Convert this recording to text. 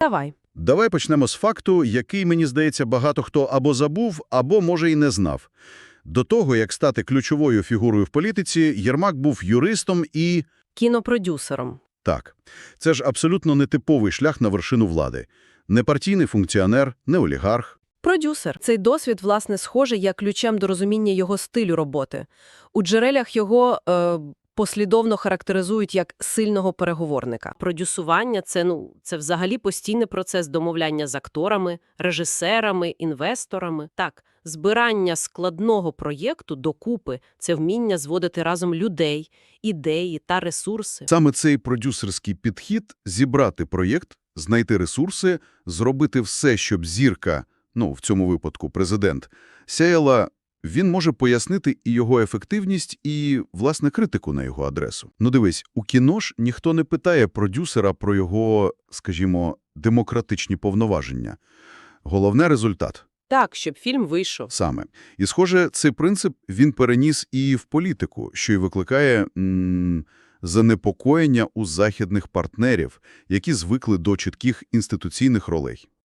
Давай. Давай почнемо з факту, який, мені здається, багато хто або забув, або, може, і не знав. До того, як стати ключовою фігурою в політиці, Єрмак був юристом і... Кінопродюсером. Так, це ж абсолютно нетиповий шлях на вершину влади. Не партійний функціонер, не олігарх. Продюсер. Цей досвід, власне, схожий як ключем до розуміння його стилю роботи. У джерелях його е, послідовно характеризують як сильного переговорника. Продюсування – це, ну, це взагалі постійний процес домовляння з акторами, режисерами, інвесторами. Так, збирання складного проєкту докупи – це вміння зводити разом людей, ідеї та ресурси. Саме цей продюсерський підхід – зібрати проєкт, знайти ресурси, зробити все, щоб зірка, ну, в цьому випадку президент, сяяла, він може пояснити і його ефективність, і, власне, критику на його адресу. Ну дивись, у кіно ж ніхто не питає продюсера про його, скажімо, демократичні повноваження. Головне – результат. Так, щоб фільм вийшов. Саме. І, схоже, цей принцип він переніс і в політику, що й викликає м, занепокоєння у західних партнерів, які звикли до чітких інституційних ролей.